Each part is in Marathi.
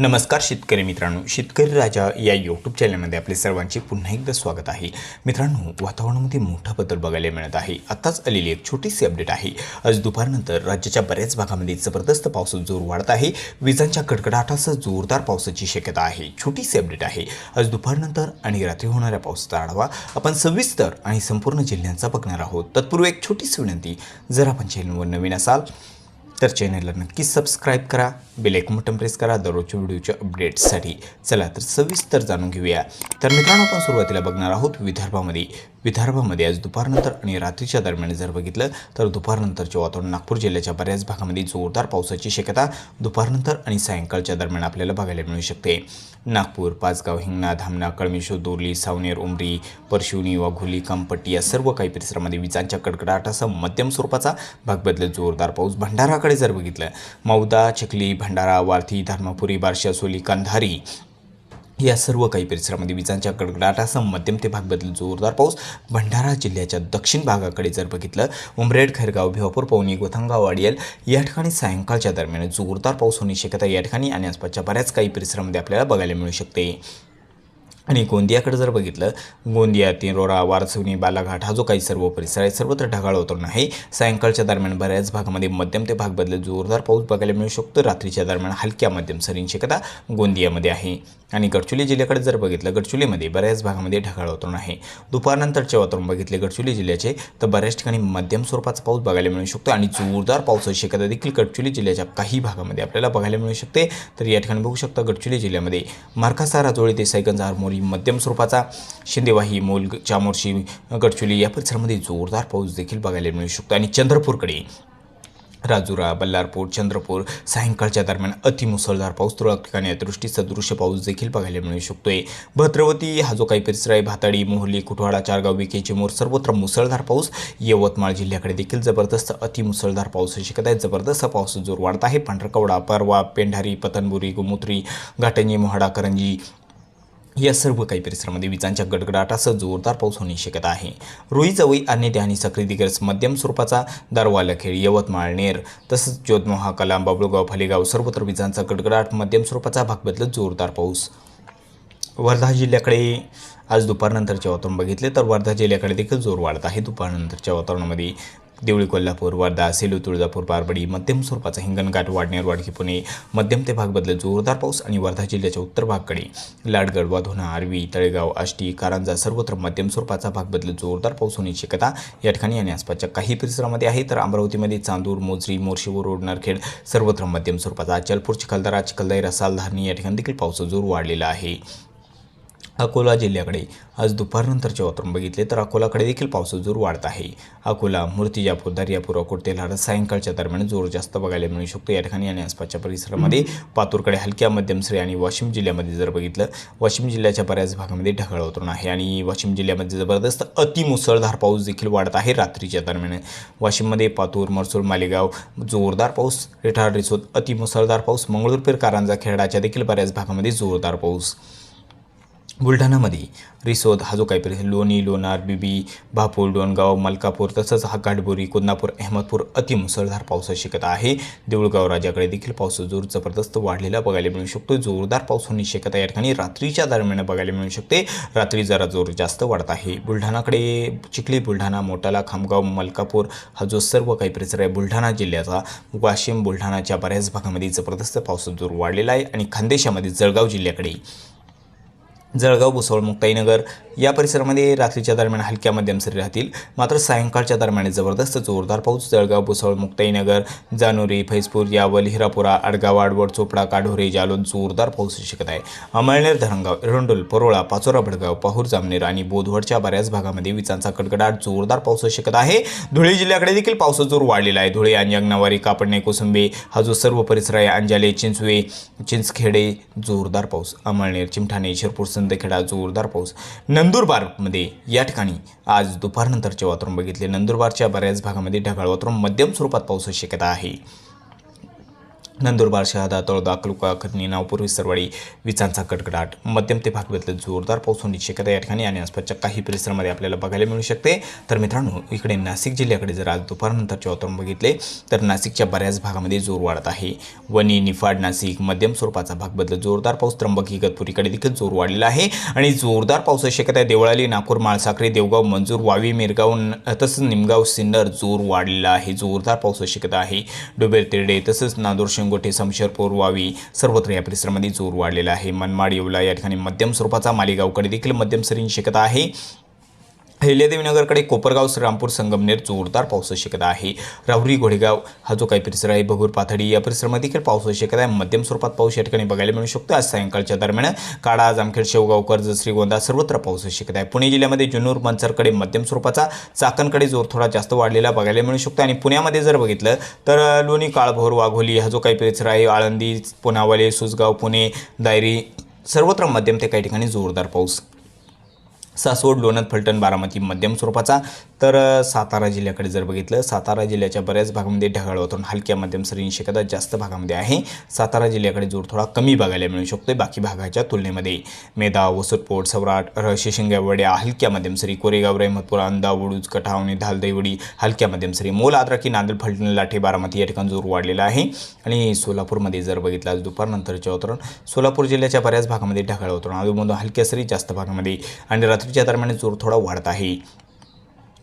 नमस्कार शेतकरी मित्रांनो शेतकरी राजा या यूट्यूब चॅनलमध्ये आपले सर्वांचे पुन्हा एकदा स्वागत आहे. मित्रांनो वातावरणामध्ये मोठा बदल बघायला मिळत आहे. आत्ताच आलेली एक छोटीशी अपडेट आहे. आज दुपारनंतर राज्याच्या बऱ्याच भागामध्ये जबरदस्त पावसाचा जोर वाढत आहे. विजांच्या कडकडाटासह जोरदार पावसाची शक्यता आहे. छोटीशी अपडेट आहे. आज दुपारनंतर आणि रात्री होणाऱ्या पावसाचा आढावा आपण सविस्तर आणि संपूर्ण जिल्ह्यांचा बघणार आहोत. तत्पूर्वी एक छोटीशी विनंती जर आपण चॅनलवर नवीन असाल तर चॅनलला नक्की सबस्क्राईब करा बेल एक बटन प्रेस करा दररोजच्या व्हिडिओच्या अपडेट्ससाठी चला तर सविस्तर जाणून घेऊया. तर मित्रांनो आपण सुरुवातीला बघणार आहोत विदर्भामध्ये विदर्भामध्ये आज दुपारनंतर आणि रात्रीच्या दरम्यान जर बघितलं तर दुपारनंतरचे वातावरण नागपूर जिल्ह्याच्या बऱ्याच भागामध्ये जोरदार पावसाची शक्यता दुपारनंतर आणि सायंकाळच्या दरम्यान आपल्याला बघायला मिळू शकते. नागपूर पाचगाव हिंगणा धामणा कळमेश्वर दोरली सावनेर उमरी परशिवनी वाघोली कामपट्टी या सर्व काही परिसरामध्ये विजांच्या कडकडाटासह मध्यम स्वरूपाचा भाग बदलत जोरदार पाऊस भंडाराकडे जर बघितलं मौदा चिखली भंडारा वार्थी धर्मपुरी बार्शी असोली कंधारी या सर्व काही परिसरामध्ये विजांच्या कडकडाटासह मध्यम ते भाग बदल जोरदार पाऊस. भंडारा जिल्ह्याच्या दक्षिण भागाकडे जर बघितलं उमरेड खैरगाव भिवापूर पवनी गोथांगाव वाडियल या ठिकाणी सायंकाळच्या दरम्यान जोरदार पाऊस होण्याची शक्यता या ठिकाणी आणि आसपासच्या बऱ्याच काही परिसरामध्ये आपल्याला बघायला मिळू शकते. आणि गोंदियाकडे जर बघितलं गोंदिया तिरोरा वारसवणी बालाघाट हा जो काही सर्व परिसर आहे सर्वत्र ढगाळ वातावरण आहे. सायंकाळच्या दरम्यान बऱ्याच भागामध्ये मध्यम ते भाग बदलत जोरदार पाऊस बघायला मिळू शकतो. रात्रीच्या दरम्यान हलक्या मध्यम सरींची शक्यता गोंदियामध्ये आहे. आणि गडचिरोली जिल्ह्याकडे जर बघितलं गडचिरोलीमध्ये बऱ्याच भागामध्ये ढगाळ वातावरण आहे. दुपारनंतरचे वातावरण बघितले गडचिरोली जिल्ह्याचे तर बऱ्याच ठिकाणी मध्यम स्वरूपाचा पाऊस बघायला मिळू शकतो आणि जोरदार पावसाची शक्यता देखील गडचिरोली जिल्ह्याच्या काही भागामध्ये आपल्याला बघायला मिळू शकते. तर या ठिकाणी बघू शकता गडचिरोली जिल्ह्यामध्ये मार्कासा राजोळी देसाईगंज आरमोरी मध्यम स्वरूपाचा शिंदेवाही मोल चामोर्शी गडचिरोली या परिसरामध्ये जोरदार पाऊस देखील बघायला मिळू शकतो. आणि चंद्रपूरकडे राजुरा बल्लारपूर चंद्रपूर सायंकाळच्या दरम्यान अतिमुसळधार पाऊस तुरळक ठिकाणी अदृष्टी सदृश्य पाऊस देखील बघायला मिळू शकतोय. भद्रवती हा जो काही परिसर आहे भाताडी मोहली कुठवाडा चारगाव विखे चिमूर सर्वत्र मुसळधार पाऊस. यवतमाळ जिल्ह्याकडे देखील जबरदस्त अतिमुसळधार पाऊस शिकत आहे. जबरदस्त पाऊस जोर वाढत आहे. पांढरकवडा परवा पेंढारी पतनबुरी गोमुत्री घाटंजी मोहाडा करंजी या सर्व काही परिसरामध्ये विजांच्या गडगडाटासह जोरदार पाऊस होण्याची शक्यता आहे. रोही चवई अन्य आणि सक्री मध्यम स्वरूपाचा दारवालखेळ यवतमाळ नेर तसंच जोधमोहा कलाम बाबळगाव फलेगाव सर्वत्र विजांचा गडगडाट मध्यम स्वरूपाचा भाग बदलत जोरदार पाऊस. वर्धा जिल्ह्याकडे आज दुपारनंतरचे वातावरण बघितले तर वर्धा जिल्ह्याकडे देखील जोर वाढत आहे. दुपारनंतरच्या वातावरणामध्ये देवळी कोल्हापूर वर्धा सेलू तुळजापूर पारबडी मध्यम स्वरूपाचा हिंगणघाट वाडनेर वाडकी पुणे मध्यम ते भाग बदलत जोरदार पाऊस आणि वर्धा जिल्ह्याच्या उत्तर भागाकडे. लाडगड वाधोना आर्वी तळेगाव आष्टी कारंजा सर्वत्र मध्यम स्वरूपाचा भाग बदलत जोरदार पाऊस होण्याची शक्यता या ठिकाणी आणि आसपासच्या काही परिसरामध्ये आहे. तर अमरावतीमध्ये चांदूर मोजरी मोर्शीवर रोड नरखेड सर्वत्र मध्यम स्वरूपाचा अचलपूर चिखलदरा चिखलदाई रसाल धारणी या ठिकाणी देखील पावसाचा जोर वाढलेला आहे. अकोला जिल्ह्याकडे आज दुपारनंतरचे वातावरण बघितले तर अकोलाकडे देखील पावसाचा जोर वाढत आहे. अकोला मूर्तिजापूर दर्यापूर अकोट तेल्हारा सायंकाळच्या दरम्यान जोर जास्त बघायला मिळू शकतो. या ठिकाणी आणि आसपासच्या परिसरामध्ये पातूरकडे हलक्या मध्यम श्रेणी आणि वाशिम जिल्ह्यामध्ये जर बघितलं वाशिम जिल्ह्याच्या बऱ्याच भागामध्ये ढगाळ वातावरण आहे आणि वाशिम जिल्ह्यामध्ये जबरदस्त अतिमुसळधार पाऊस देखील वाढत आहे रात्रीच्या दरम्यान. वाशिममध्ये पातूर मरसूर मालेगाव जोरदार पाऊस रेठार रिसोद अतिमुसळधार पाऊस मंगळूरपेर कारंजा खेरडाच्या देखील बऱ्याच भागामध्ये जोरदार पाऊस. बुलढाणामध्ये रिसोद हा जो काही परिसर लोणी लोणार बिबी भापूर डोणगाव मलकापूर तसंच हा गाठबोरी कोदनापूर अहमदपूर अतिमुसळधार पावसाची शक्यता आहे. देऊळगाव राजाकडे देखील पाऊस जोर जबरदस्त वाढलेला बघायला मिळू शकतो. जोरदार पाऊस होण्याची शक्यता या ठिकाणी रात्रीच्या दरम्यान बघायला मिळू शकते. रात्री जरा जोर जास्त वाढत आहे. बुलढाणाकडे चिखली बुलढाणा मोटाला खामगाव मलकापूर हा जो सर्व काही परिसर आहे. बुलढाणा जिल्ह्याचा वाशिम बुलढाणाच्या बऱ्याच भागामध्ये जबरदस्त पावसाचा जोर वाढलेला आहे आणि खानदेशामध्ये जळगाव जिल्ह्याकडे जळगाव भुसवळ मुक्ताईनगर या परिसरामध्ये रात्रीच्या दरम्यान हलक्या मध्यम सरी राहतील. मात्र सायंकाळच्या दरम्यान जबरदस्त जोरदार पाऊस जळगाव भुसवळ मुक्ताईनगर जानोरी फैजपूर यावल हिरापुरा आडगाव आडवड चोपडा काढोरे जालोद जोरदार पाऊस शक्यता आहे अमळनेर धरणगाव एरंडोल परोळा पाचोरा भडगाव पाहूर जामनेर आणि बोधवडच्या बऱ्याच भागामध्ये विजांचा कडकडाट जोरदार पाऊस शक्यता आहे. धुळे जिल्ह्याकडे देखील पावसाचा जोर वाढलेला आहे. धुळे आणि अंगणावारी कापडणे कोसंबे हा जो सर्व परिसर आहे. अंजाले चिंचवे चिंचखेडे जोरदार पाऊस. अमळनेर चिमठाणे शिरपूर संदखेडा जोरदार पाऊस नंदुरबारमध्ये या ठिकाणी आज दुपारनंतरचे वातावरण बघितले. नंदुरबारच्या बऱ्याच भागामध्ये ढगाळ वातावरण. मध्यम स्वरूपात पावसाची शक्यता आहे. नंदुरबार शहादा तळोदा अकलुका खतनी नावपूर विसरवाडी विजांचा कडकडाट मध्यम ते भाग जोरदार पाऊस होण्याची शक्यता या ठिकाणी आणि आसपासच्या काही परिसरामध्ये आपल्याला बघायला मिळू शकते. तर मित्रांनो इकडे नाशिक जिल्ह्याकडे जर आज दुपारनंतरचे वातावरण बघितले तर नाशिकच्या बऱ्याच भागामध्ये जोर वाढत आहे. वणी निफाड नाशिक मध्यम स्वरूपाचा भाग बदलत जोरदार पाऊस त्र्यंबक इगतपुरीकडे देखील जोर वाढलेला आहे. आणि जोरदार पावसाची शक्यता आहे देवळाली नागपूर माळसाखरे देवगाव मंजूर वावी मिरगाव तसंच निमगाव सिन्नर जोर वाढलेला आहे. जोरदार पावसाची शक्यता आहे. डोबेर तिरडे तसंच नांदूर शेंगोटे समशेरपूर वावी सर्वत्र या परिसरामध्ये जोर वाढलेला आहे. मनमाड येवला या ठिकाणी मध्यम स्वरूपाचा मालेगावकडे देखील मध्यम सरींची शक्यता आहे. अहिल्यादेवीनगरकडे कोपरगाव श्रीरामपूर संगमनेर जोरदार पावसाची शक्यता आहे. राहुरी घोडेगाव हा जो काही परिसर आहे भगूर पाथडी या परिसरामध्ये देखील पावसाची शक्यता आहे. मध्यम स्वरूपात पाऊस या ठिकाणी बघायला मिळू शकतो. आज सायंकाळच्या दरम्यान काडा जामखेड शेवगाव कर्ज श्रीगोंदा सर्वत्र पावसाची शक्यता आहे. पुणे जिल्ह्यामध्ये जुन्नूर मंचरकडे मध्यम स्वरूपाचा चाकणकडे जोर थोडा जास्त वाढलेला बघायला मिळू शकतो. आणि पुण्यामध्ये जर बघितलं तर लोणी काळभोर वाघोली हा जो काही परिसर आहे आळंदी पुनावाले सुसगाव पुणे दायरी सर्वत्र मध्यम ते काही ठिकाणी जोरदार पाऊस सासवड लोणंद फलटण बारामती मध्यम स्वरूपाचा तर सातारा जिल्ह्याकडे जर बघितलं सातारा जिल्ह्याच्या बऱ्याच भागामध्ये ढगाळ वातावरण हलक्या मध्यम सरींशी कदा जास्त भागामध्ये आहे. सातारा जिल्ह्याकडे जोर थोडा कमी बघायला मिळू शकतो बाकी भागाच्या तुलनेमध्ये. मेदा वसतपोट सवराट शिशिंगवड्या हलक्या मध्यम सरी कोरेगाव रहमतपूर अंदा वडूज कठावणी धालदैवडी हलक्या मध्यम सरी मोल आद्राकी नांदेड फलटण लाठे बारामती या ठिकाणी जोर वाढलेला आहे. आणि सोलापूरमध्ये जर बघितलं आज दुपारनंतरचे वातावरण सोलापूर जिल्ह्याच्या बऱ्याच भागामध्ये ढगाळ वातावरण अधूनमधून हलक्या सरी जास्त भागामध्ये. आणि रात्रीच्या दरम्यान जोर थोडा वाढत आहे.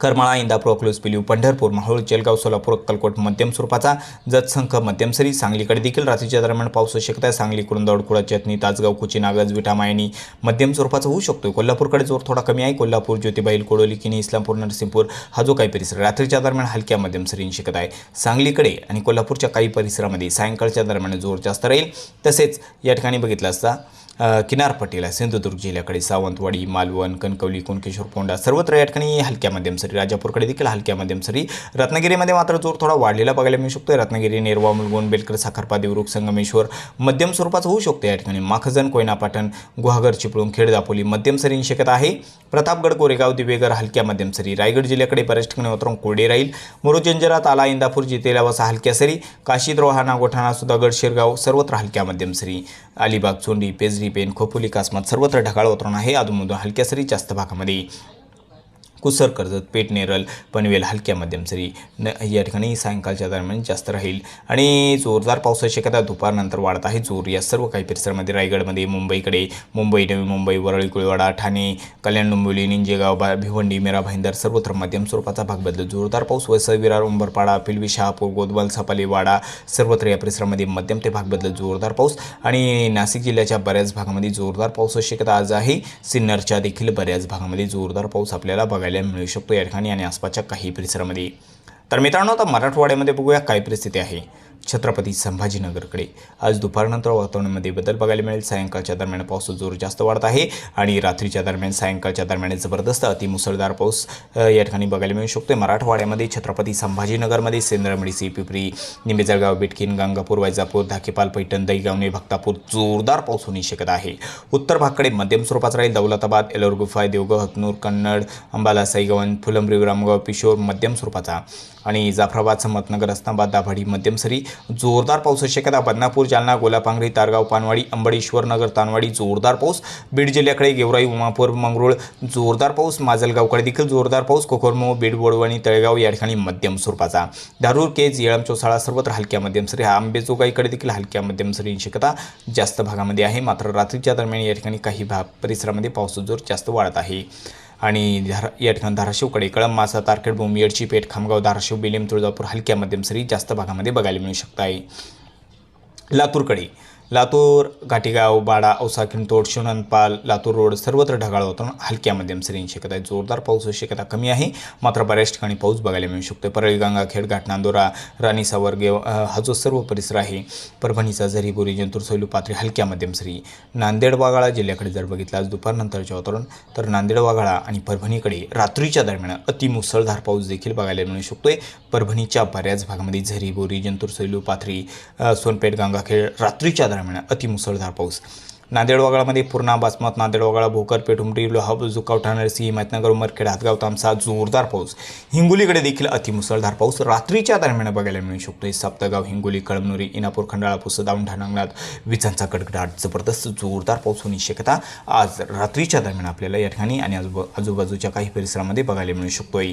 करमाळा इंदापूर अकलूज पिलीव पंढरपूर माहूळ जलगाव सोलापूर अक्कलकोट मध्यम स्वरूपाचा जतसंख मध्यम सरी सांगलीकडे देखील रात्रीच्या दरम्यान पावसाची शक्यता आहे सांगली कुरुंदवाड कुळा चटणी तासगाव कुची नागज विटा मायणी मध्यम स्वरूपाचा होऊ शकतो. कोल्हापूरकडे जोर थोडा कमी आहे. कोल्हापूर ज्योतिबाईल कोडोली किनी इस्लामपूर नरसिंहपूर हा जो काही परिसर आहे, रात्रीच्या दरम्यान हलक्या मध्यम सरींची शक्यता आहे. सांगलीकडे आणि कोल्हापूरच्या काही परिसरामध्ये सायंकाळच्या दरम्यान जोर जास्त राहील. तसेच या ठिकाणी बघितलं असता किनारपट्टीला सिंधुदुर्ग जिल्ह्याकडे सावंतवाडी मालवण कणकवली कुणकेश्वर पोंडा सर्वत्र या ठिकाणी हलक्या मध्यम सरी राजापूरकडे देखील हलक्या मध्यम सरी रत्नागिरीमध्ये मात्र जोर थोडा वाढलेला बघायला मिळू शकतो रत्नागिरी नेरवा मुलगोन बेलकर साखरपा देवरुख संगमेश्वर मध्यम स्वरूपाचं होऊ शकतो या ठिकाणी. माखजन कोयना पाटण गुहागर चिपळूण खेड दापोली मध्यम सरींची शक्यता आहे. प्रतापगड कोरेगाव दिवेगर हलक्या मध्यम सरी. रायगड जिल्ह्याकडे बऱ्याच ठिकाणी उतरून कोरडे राहील. मोरोजंजरा ताला इंदापूर जितेला वसा हलक्या सरी. काशीद्रोहा गोठाणा सुधागड शिरगाव सर्वत्र हलक्या मध्यम सरी. अलिबाग चोंडी पेजरी पेन खोपोली कासमात सर्वत्र ढगाळ उतरून आहे. अधूनमधून हलक्या सरी जास्त भागामध्ये. कुसर कर्जत पेठ नेरल पनवेल हलक्या मध्यम सरी. न या ठिकाणी सायंकाळच्या दरम्यान जास्त राहील. आणि जोरदार पावसाची शक्यता दुपारनंतर वाढत आहे. जोर या सर्व काही परिसरामध्ये रायगडमध्ये मुंबईकडे मुंबई नवी मुंबई वरळी कुळवाडा ठाणे कल्याण डोंबिवली निंजेगाव बा भिवंडी मेरा भाईंदर सर्वत्र मध्यम स्वरूपाचा भाग बदलतो. जोरदार पाऊस वसई विरार उंबरपाडा पिलवी शहापूर गोदवाल सपाली वाडा सर्वत्र या परिसरामध्ये मध्यम ते भाग बदलत. जोरदार पाऊस आणि नाशिक जिल्ह्याच्या बऱ्याच भागामध्ये जोरदार पावसाची शक्यता आज आहे. सिन्नरच्या देखील बऱ्याच भागामध्ये जोरदार पाऊस आपल्याला बघायला मिळू शकतो या ठिकाणी आणि आसपासच्या काही परिसरामध्ये तर मित्रांनो आता मराठवाड्यामध्ये बघूया काय परिस्थिती आहे. छत्रपती संभाजीनगरकडे. आज दुपारनंतर वातावरणामध्ये बदल बघायला मिळेल. सायंकाळच्या दरम्यान पाऊस जोर जास्त वाढत आहे आणि रात्रीच्या दरम्यान सायंकाळच्या दरम्यान जबरदस्त अतिमुसळधार पाऊस या ठिकाणी बघायला मिळू शकतो मराठवाड्यामध्ये छत्रपती संभाजीनगरमध्ये सेंद्रमडीसी पिपरी निंबेजळगाव बिटकीन गंगापूर वैजापूर धाकेपाल पैठण दहीगावणे भक्तापूर जोरदार पाऊस होण्याची शक्यता आहे. उत्तर भागकडे मध्यम स्वरूपात राहील दौलताबाद एलोर गुफाय देवगाव हतनूर कन्नड अंबाला साईगवन फुलंब्री रामगाव पिशोर मध्यम स्वरूपाचा. आणि जाफराबाद समतनगर अस्ताबाद दाभाडी मध्यम सरी जोरदार पाऊस शक्यता बदनापूर जालना गोलापांगरी तारगाव पानवाडी अंबडेश्वर नगर तानवाडी जोरदार पाऊस. बीड जिल्ह्याकडे गेवराई उमापूर मंगरुळ जोरदार पाऊस. माजलगावकडे देखील जोरदार पाऊस. कोकरमो बीड वडवणी तळेगाव या ठिकाणी मध्यम स्वरूपाचा. धारूर केज येळम चौसाळा सर्वत्र हलक्या मध्यम सरी. हा आंबेजोगाईकडे देखील हलक्या मध्यम सरी शक्यता जास्त भागामध्ये आहे. मात्र रात्रीच्या दरम्यान या ठिकाणी काही भाग परिसरामध्ये पावसाचा जोर जास्त वाढत आहे. आणि धारा या ठिकाणी धाराशिवकडे कळंब मासा तारखेड बोम येडची पेठ खामगाव धाराशिव बेलेम तुळजापूर हलक्या मध्यम सरी जास्त भागामध्ये बघायला मिळू शकत आहे लातूरकडे लातूर घाटीगाव बाडा औसा किंतोड शिवनंदपाल लातूर रोड सर्वत्र ढगाळ वातावरण हलक्या मध्यम सरींची शक्यता आहे. जोरदार पाऊस शक्यता कमी आहे. मात्र बऱ्याच ठिकाणी पाऊस बघायला मिळू शकतो परळी गंगाखेड घाट नांदोरा राणी सावरगे हा जो सर्व परिसर आहे परभणीचा झरीबोरी जंतूर सैलू पात्री हलक्या मध्यम सरी. नांदेड वाघाळा जिल्ह्याकडे जर बघितलं आज दुपारनंतरचे वातावरण तर नांदेड वाघाळा आणि परभणीकडे रात्रीच्या दरम्यान अतिमुसळधार पाऊस देखील बघायला मिळू शकतोय. परभणीच्या बऱ्याच भागामध्ये झरीबोरी जंतूर सोयलू पाथरी सोनपेठ गंगाखेड रात्रीच्या दरम्यान अतिमुसळधार पाऊस. नांदेड वगळामध्ये पूर्णा बासमत नांदेड वगळा भोकर पेठुमरी लोहाब जुकाव ठाणरसी हिमायतनगर उमरखेड हातगाव तामसा जोरदार पाऊस. हिंगोलीकडे देखील अतिमुसळधार पाऊस. रात्रीच्या दरम्यान बघायला मिळू शकतो सप्तगाव हिंगोली कळमनुरी इनापूर खंडाळा पुसदावून ठाणांगणात विजांचा कडकडाट जबरदस्त जोरदार पाऊस होण्याची शक्यता आज रात्रीच्या दरम्यान आपल्याला या ठिकाणी आणि आजूबा आजूबाजूच्या काही परिसरामध्ये बघायला मिळू शकतोय.